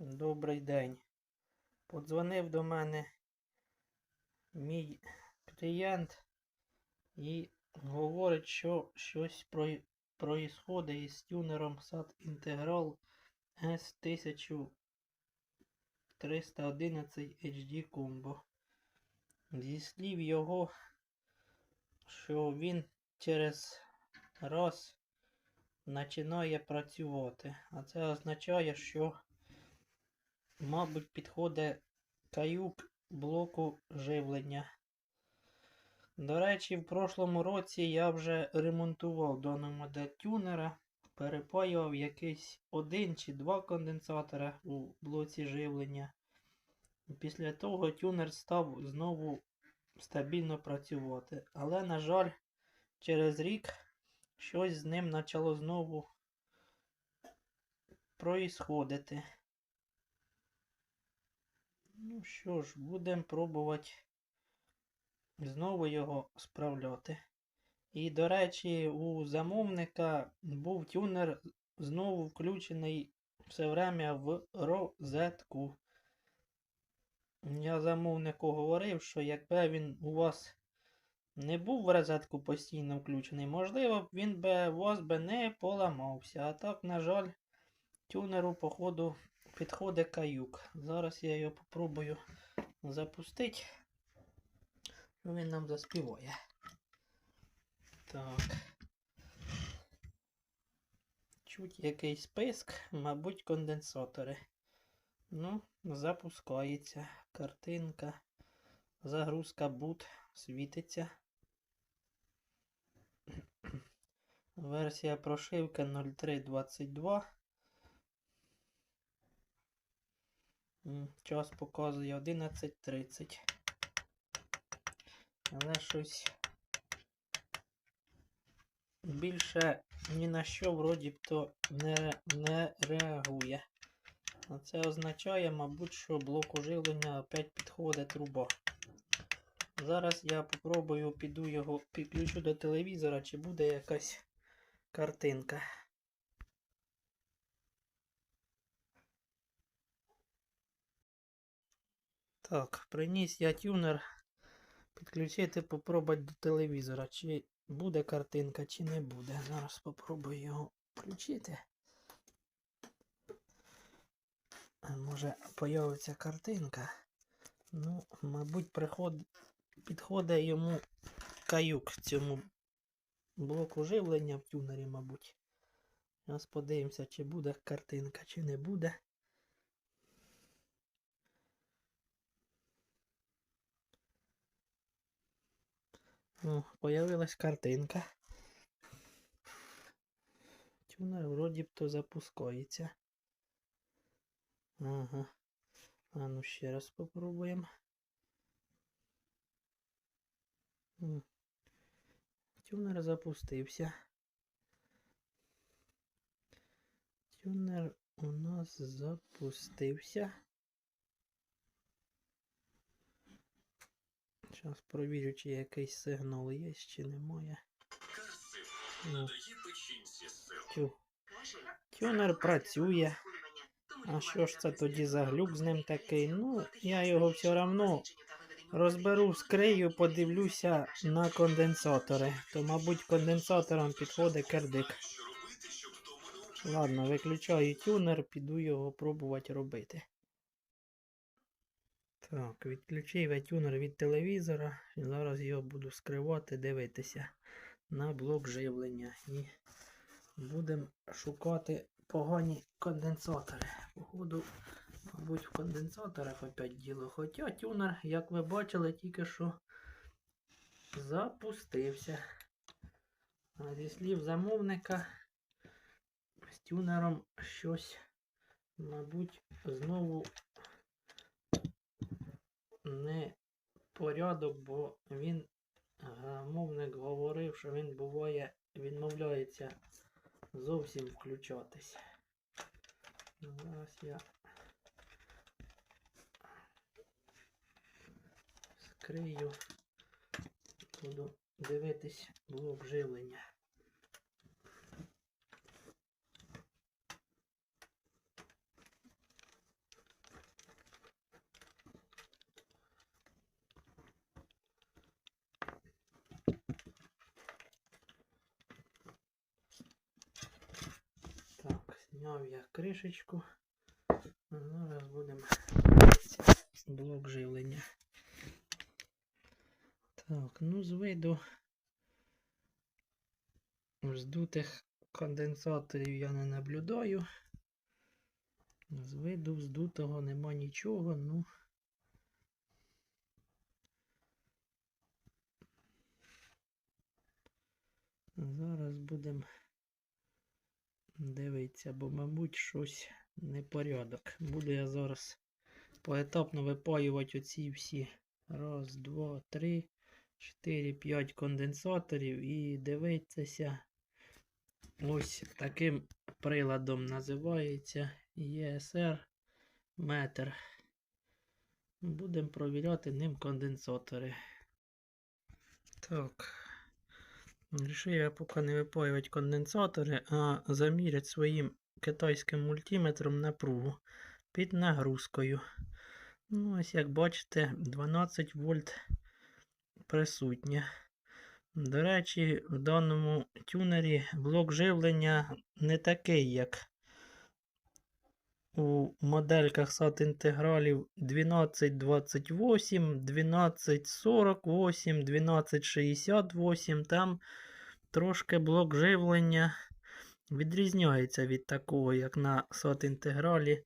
Добрий день. Подзвонив до мене мій клієнт і говорить, що щось про... проїсходить із тюнером SAT Integral S1311 HD Combo. Зі слів його, що він через раз починає працювати. А це означає, що мабуть, підходить каюк блоку живлення. До речі, в прошлому році я вже ремонтував дану модель тюнера, перепаював якийсь один чи два конденсатора у блоці живлення. Після того тюнер став знову стабільно працювати. Але, на жаль, через рік щось з ним почало знову проїсходити. Ну що ж, будемо пробувати знову його справляти. І, до речі, у замовника був тюнер знову включений все время в розетку. Я замовнику говорив, що якби він у вас не був в розетку постійно включений, можливо, він би у вас би не поламався. А так, на жаль, тюнеру, походу, підходить каюк. Зараз я його попробую запустити. Ну, Він нам заспіває. Так. Чуть якийсь писк, мабуть, конденсатори. Ну, запускається. Картинка. Загрузка boot світиться. Версія прошивки 0322. Час показує 11.30. Але щось більше ні на що вроді б то не, не реагує. А це означає, мабуть, що блок уживлення опять підходить труба. Зараз я попробую піду його підключу до телевізора, чи буде якась картинка. Так, приніс я тюнер підключити, попробувати до телевізора, чи буде картинка, чи не буде. Зараз спробую його включити. Може появиться картинка. Ну, мабуть, приход... підходить йому каюк цьому блоку живлення в тюнері, мабуть. Зараз подивимося, чи буде картинка, чи не буде. О, появилась картинка. Тюнер вроді б то запускається. Ага. А ну ще раз попробуємо. Тюнер запустився. Тюнер у нас запустився. Зараз провірю, чи якийсь сигнал є, чи немає. Тю. Тюнер працює. А що ж це тоді за глюк з ним такий? Ну, я його все одно розберу, скрию, подивлюся на конденсатори. То, мабуть, конденсатором підходить кердик. Ладно, виключаю тюнер, піду його пробувати робити. Так, відключив тюнер від телевізора. І зараз його буду скривати, дивитися на блок живлення. І будемо шукати погані конденсатори. Походу, мабуть, в конденсаторах опять діло. Хоча тюнер, як ви бачили, тільки що запустився. А зі слів замовника, з тюнером щось, мабуть, знову не порядок, бо він, замовник говорив, що він буває, відмовляється зовсім включатись. Зараз я скрию, буду дивитись блок живлення. Зняв я кришечку. Зараз будемо блок живлення. Так, ну з виду вздутих конденсаторів я не наблюдаю. З виду вздутого нема нічого, ну. Зараз будемо дивитися, бо, мабуть, щось непорядок. Буду я зараз поетапно випаювати оці всі. Раз, два, три, чотири, п'ять конденсаторів і дивитися. Ось таким приладом називається ESR метр. Будемо провіряти ним конденсатори. Так. Рішив поки не випаювати конденсатори, а заміряти своїм китайським мультиметром напругу під нагрузкою. Ну, ось як бачите, 12 вольт присутнє. До речі, в даному тюнері блок живлення не такий, як у модельках SAT інтегралів 1228, 1248, 1268. Там трошки блок живлення відрізняється від такого, як на SAT інтегралі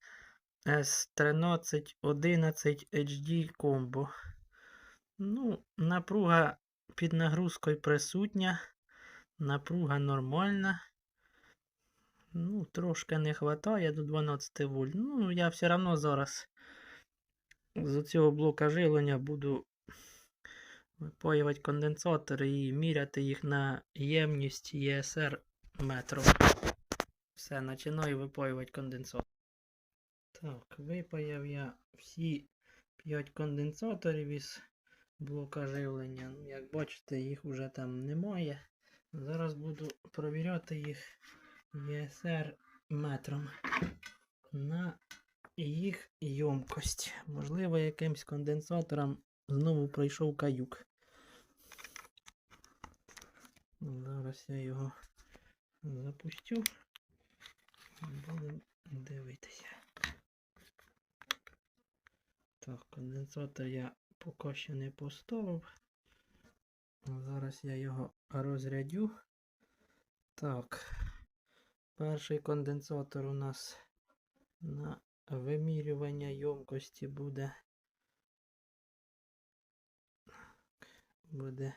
S1311 HD Combo. Ну, напруга під нагрузкою присутня. Напруга нормальна. Ну, трошки не вистачає до 12 вольт. Ну, я все одно зараз з цього блока живлення буду випаювати конденсатори і міряти їх на ємність ESR метром. Все, починаю випаювати конденсатор. Так, випаяв я всі 5 конденсаторів із блока живлення. Як бачите, їх вже там немає. Зараз буду провіряти їх ESR метром на їх ємкость. Можливо, якимсь конденсатором знову пройшов каюк. Зараз я його запустю. Будемо дивитися. Так, конденсатор я поки що не поставив. Зараз я його розрядю. Так. Перший конденсатор у нас на вимірювання ємкості буде. Буде.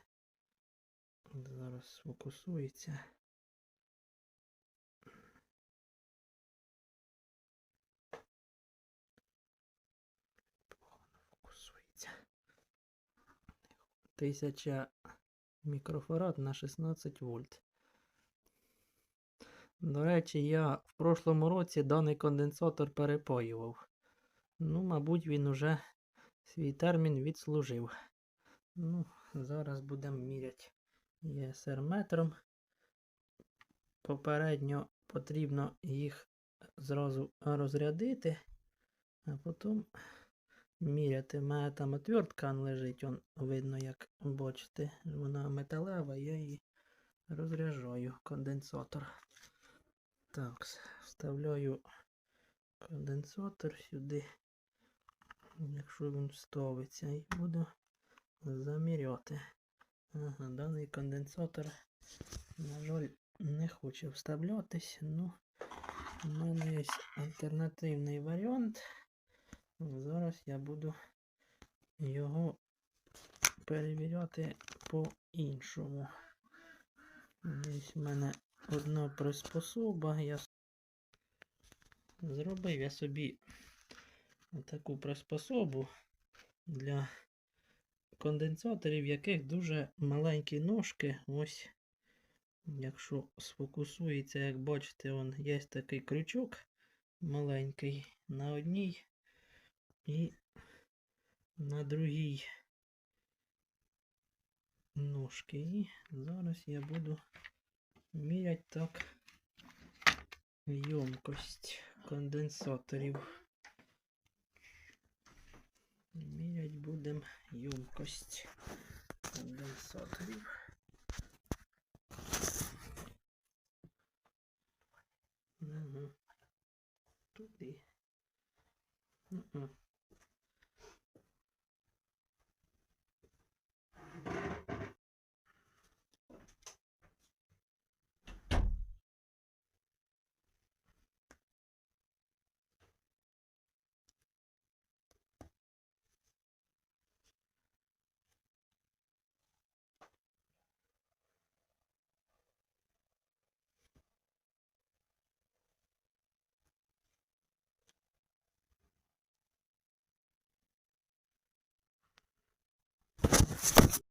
Зараз сфокусується. Фокусується. 1000 мікрофарад на 16 вольт. До речі, я в прошлому році даний конденсатор перепаював. Ну, мабуть, він уже свій термін відслужив. Ну, зараз будемо міряти ESR метром. Попередньо потрібно їх зразу розрядити, а потім міряти. У мене там отвертка лежить, он видно, як бачите, вона металева, я її розряджаю конденсатор. Так, вставляю конденсатор сюди, якщо він вставиться, і буду заміряти. Ага, даний конденсатор, на жаль, не хоче вставлятись, ну у мене є альтернативний варіант. Зараз я буду його перевіряти по-іншому. Ось в мене одна приспособа. Я зробив я собі таку приспособу для конденсаторів, яких дуже маленькі ножки. Ось, якщо сфокусується, як бачите, вон є такий крючок маленький на одній і на другій ножки. І зараз я буду мірять так ємкость конденсаторів. Мірять будемо ємкость конденсаторів. Угу. туди. Мгм.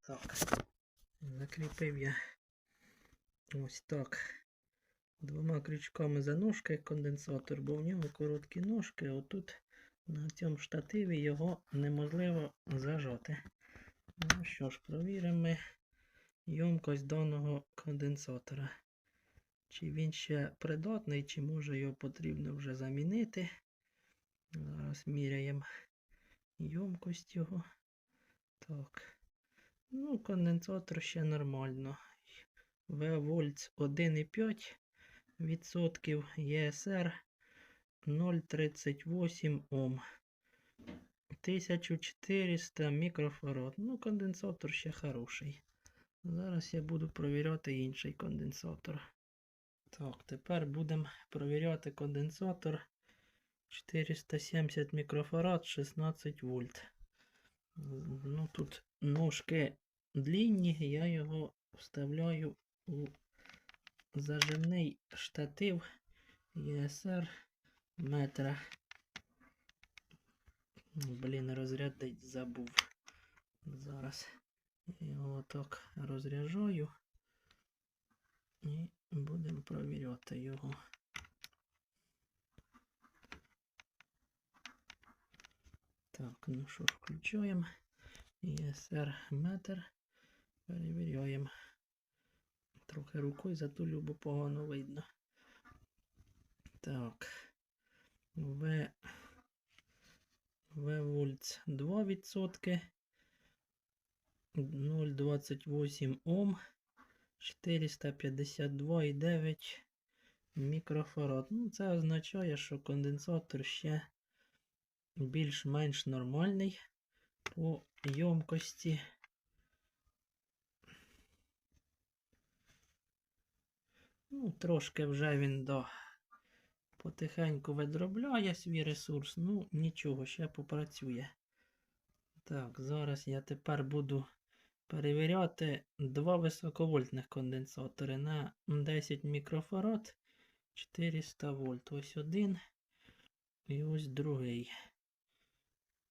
Так. Закріпив я ось так. Двома крючками за ножки конденсатор, бо в нього короткі ножки, а отут на цьому штативі його неможливо зажати. Ну що ж, провіримо ми ємкость даного конденсатора. Чи він ще придатний, чи може його потрібно вже замінити. Зараз міряємо ємкость його. Так. Ну, конденсатор ще нормально. В вольц 1,5 відсотків, ЄСР 0,38 Ом. 1400 мікрофарад. Ну, конденсатор ще хороший. Зараз я буду провіряти інший конденсатор. Так, тепер будемо провіряти конденсатор 470 мікрофарад 16 вольт. Ну, тут ножки длінні, я його вставляю у зажимний штатив ЄСР метра. Блін, розрядить забув. Зараз його так розряджаю і будемо провіряти його. Так, ну що включаємо. ЄСР метр. Перевіряємо. Трохи рукою затулю, бо погано видно. Так. В. В вольц 2%. 0,28 Ом. 452,9 мікрофарад. Ну, це означає, що конденсатор ще більш-менш нормальний по ємкості. Ну, трошки вже він до потихеньку видробляє свій ресурс. Ну, нічого, ще попрацює. Так, зараз я тепер буду перевіряти два високовольтних конденсатори на 10 мікрофарад 400 вольт. Ось один і ось другий.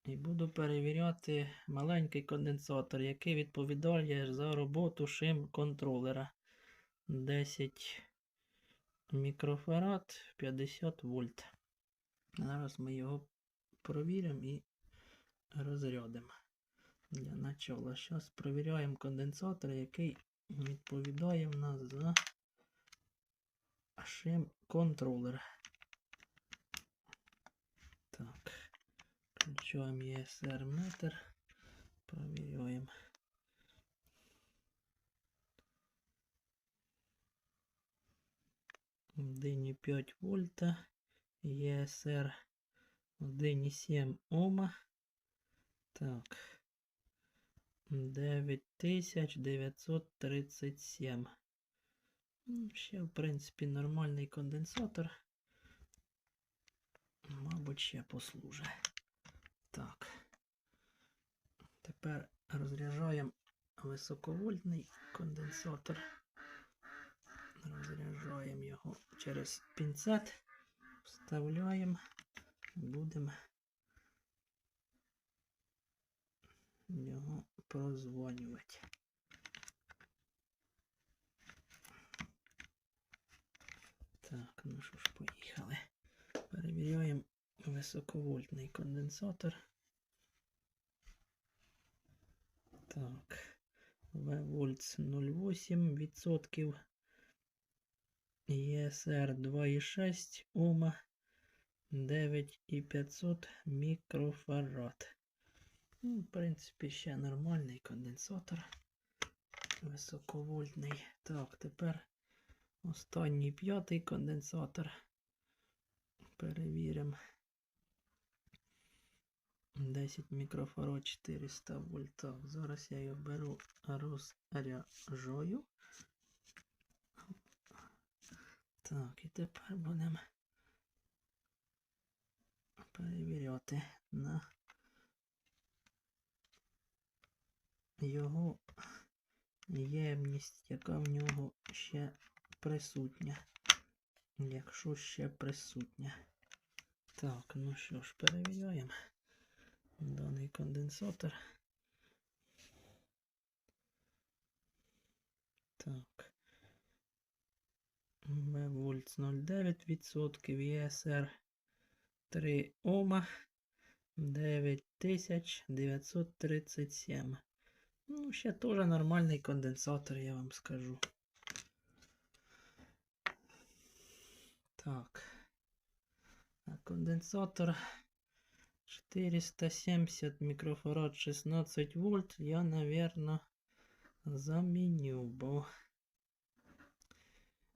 І буду перевіряти маленький конденсатор, який відповідає за роботу шим контролера. 10 мікрофарад 50 вольт. Зараз ми його провіримо і розрядимо. Для начала. Зараз провіряємо конденсатор, який відповідає в нас за шим контролер. Так. Включаємо ESR метр. Провіряємо. Один 5 вольта. ESR 1,7 Ома. Так. 9937. Ну, Ще, в принципі, нормальний конденсатор. Мабуть, ще послужить. Так. Тепер розряджаємо високовольтний конденсатор. Розряджаємо його через пінцет, вставляємо, будемо його прозвонювати. Так, ну що ж, поїхали. Перевіряємо високовольтний конденсатор. Так, вольц 0,8%. ЄСР 2,6 Ома 9500 мікрофарад. Ну, в принципі, ще нормальний конденсатор. Високовольтний. Так, тепер останній п'ятий конденсатор. Перевіримо. 10 мікрофарад 400 вольт. Так, зараз я його беру, розряжую. Так, і тепер будемо перевіряти на його ємність, яка в нього ще присутня. Якщо ще присутня. Так, ну що ж, перевіряємо даний конденсатор. Так. Вольт 0,9%, ЄСР 3 Ома 9937. Ну, ще теж нормальний конденсатор, я вам скажу. Так. А конденсатор 470 мікрофарад 16 вольт. Я, наверное, заміню, бо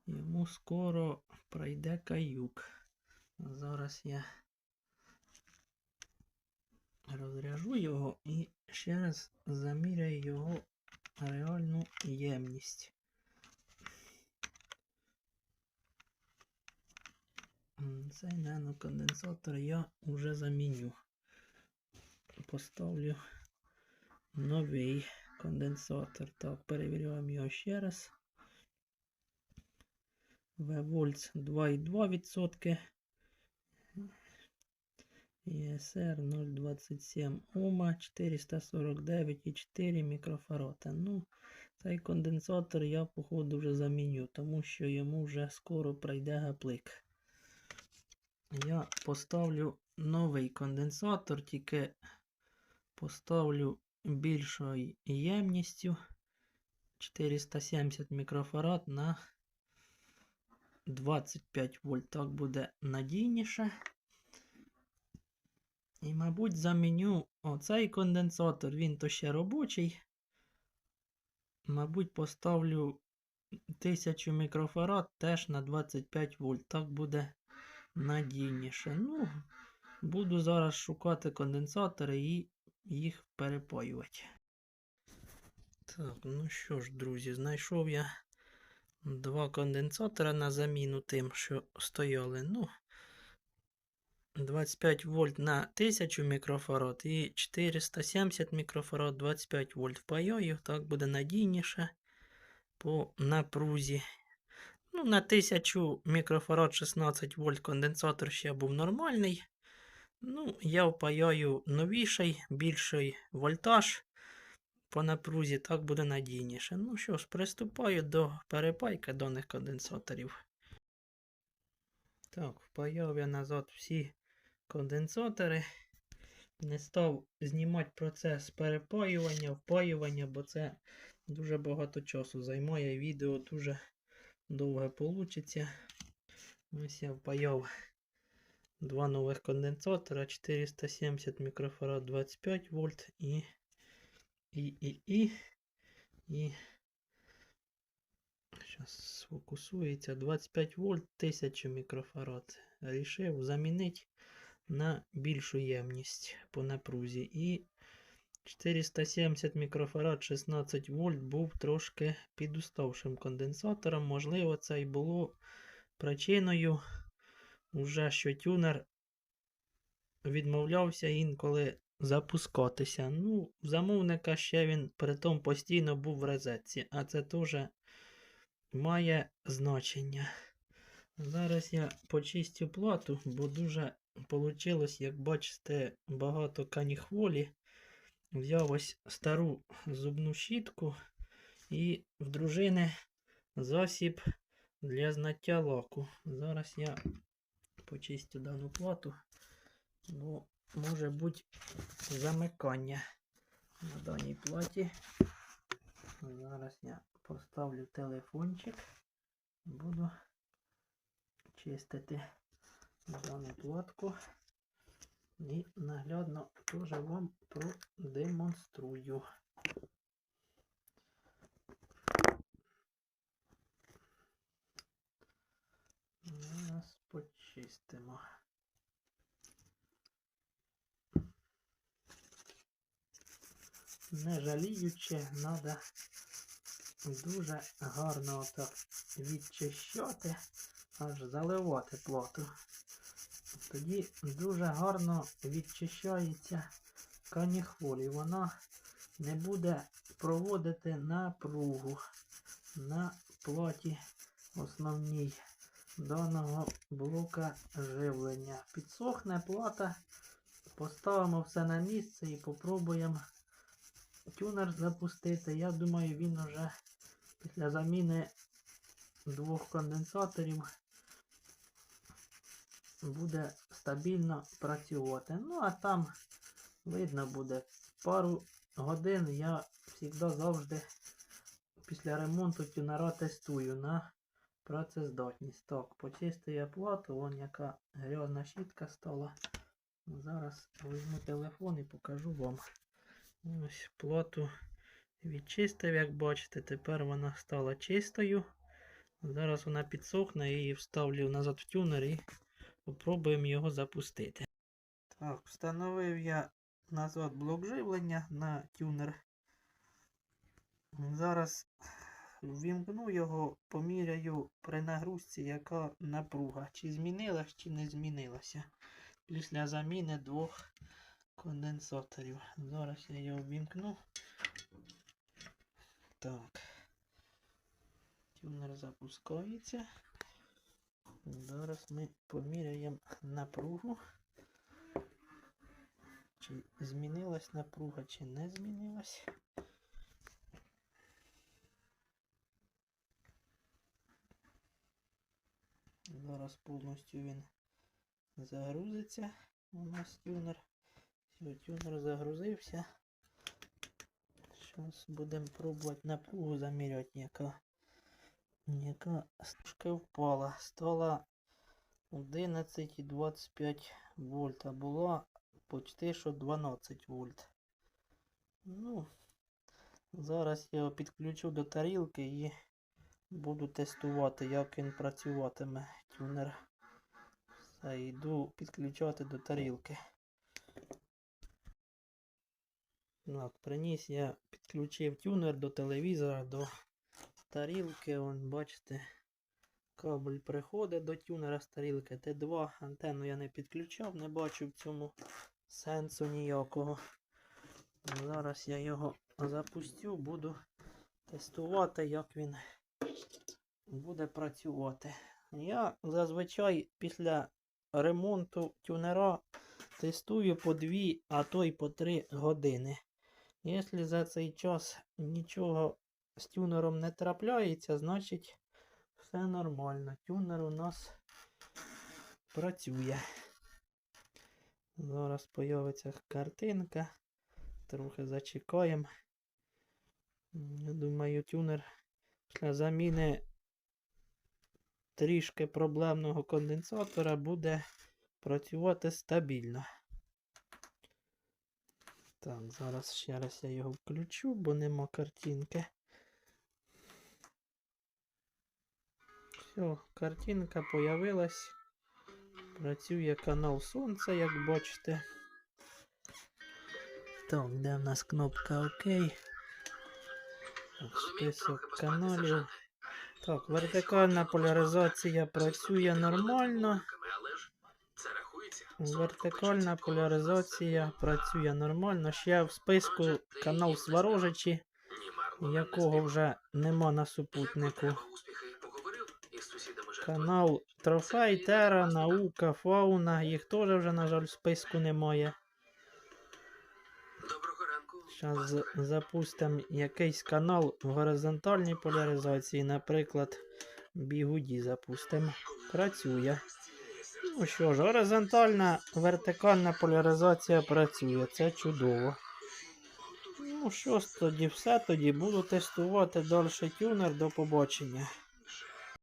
йому скоро пройде каюк. Зараз я розряжу його і ще раз заміряю його реальну ємність. Цей наноконденсатор я вже заміню. Поставлю новий конденсатор. Так, перевіряємо його ще раз. В вольт 2,2%. ЄСР 0,27 Ома 449,4 мікрофарада. Ну, цей конденсатор я, походу, вже заміню, тому що йому вже скоро пройде гаплик. Я поставлю новий конденсатор, тільки поставлю більшою ємністю 470 мікрофарад на 25 вольт. Так буде надійніше. І, мабуть, заміню оцей конденсатор, він то ще робочий. Мабуть, поставлю 1000 мікрофарад теж на 25 вольт. Так буде надійніше. Ну, буду зараз шукати конденсатори і їх перепаювати. Так, ну що ж, друзі, знайшов я два конденсатора на заміну тим, що стояли. Ну, 25 вольт на 1000 мікрофарад і 470 мікрофарад 25 вольт впаяю. Так буде надійніше по напрузі. Ну, на 1000 мікрофарад 16 вольт конденсатор ще був нормальний. Ну, я впаяю новіший, більший вольтаж по напрузі, так буде надійніше. Ну що ж, приступаю до перепайки даних конденсаторів. Так, впаяв я назад всі конденсатори. Не став знімати процес перепаювання, впаювання, бо це дуже багато часу займає. Відео дуже довге получиться. Ось я впаяв два нових конденсатора 470 мікрофарад 25 вольт і і, і, і, і. Зараз сфокусується 25 вольт 1000 мікрофарад. Рішив замінити на більшу ємність по напрузі. І 470 мікрофарад 16 вольт був трошки підуставшим конденсатором. Можливо, це і було причиною, вже що тюнер відмовлявся інколи запускатися. Ну, замовника ще він притом постійно був в розетці, а це теж має значення. Зараз я почистю плату, бо дуже вийшло, як бачите, багато каніхволі. Взяв ось стару зубну щітку і в дружини засіб для знаття лаку. Зараз я почистю дану плату, бо може бути замикання на даній платі. Зараз я поставлю телефончик, буду чистити дану платку і наглядно теж вам продемонструю. чистимо. Не жаліючи, треба дуже гарно отак відчищати, аж заливати плоту. Тоді дуже гарно відчищається каніхволь, і вона не буде проводити напругу на плоті основній даного блока живлення. Підсохне плата, поставимо все на місце і попробуємо тюнер запустити. Я думаю, він уже після заміни двох конденсаторів буде стабільно працювати. Ну, а там видно буде пару годин я завжди завжди після ремонту тюнера тестую на працездатність. Так, почистив я плату, вон яка грязна щітка стала. Зараз візьму телефон і покажу вам. Ось плату відчистив, як бачите, тепер вона стала чистою. Зараз вона підсохне, її вставлю назад в тюнер і попробуємо його запустити. Так, встановив я назад блок живлення на тюнер. Зараз ввімкну його, поміряю при нагрузці, яка напруга. Чи змінилась, чи не змінилася. Після заміни двох конденсаторів. Зараз я його ввімкну. Так. Тюнер запускається. Зараз ми поміряємо напругу. Чи змінилась напруга, чи не змінилась. Зараз повністю він загрузиться. У нас тюнер. Все, тюнер загрузився. Зараз будемо пробувати напругу заміряти, яка, яка трошки впала. Стала 11,25 вольт, а була почти що 12 вольт. Ну, зараз я його підключу до тарілки і буду тестувати, як він працюватиме тюнер. Все, йду підключати до тарілки. Так, приніс я підключив тюнер до телевізора, до тарілки. Вон, бачите, кабель приходить до тюнера з тарілки. Т2 антенну я не підключав, не бачу в цьому сенсу ніякого. Зараз я його запустю, буду тестувати, як він буде працювати. Я зазвичай після ремонту тюнера тестую по 2, а то й по 3 години. Якщо за цей час нічого з тюнером не трапляється, значить все нормально. Тюнер у нас працює. Зараз появиться картинка. Трохи зачекаємо. Я думаю, тюнер після заміни трішки проблемного конденсатора буде працювати стабільно. Так, зараз ще раз я його включу, бо нема картинки. Все, картинка появилась. Працює канал Сонце, як бачите. Так, де в нас кнопка ОК. Список каналів. Так, вертикальна поляризація працює нормально. Вертикальна поляризація працює нормально. Ще в списку канал Сварожичі, якого вже нема на супутнику. Канал Трофей, Тера, Наука, Фауна. Їх теж вже, на жаль, в списку немає. Зараз запустимо якийсь канал в горизонтальній поляризації, наприклад, Бігуді запустимо. Працює. Ну що ж, горизонтальна, вертикальна поляризація працює. Це чудово. Ну що ж, тоді все. Тоді буду тестувати далі тюнер. До побачення.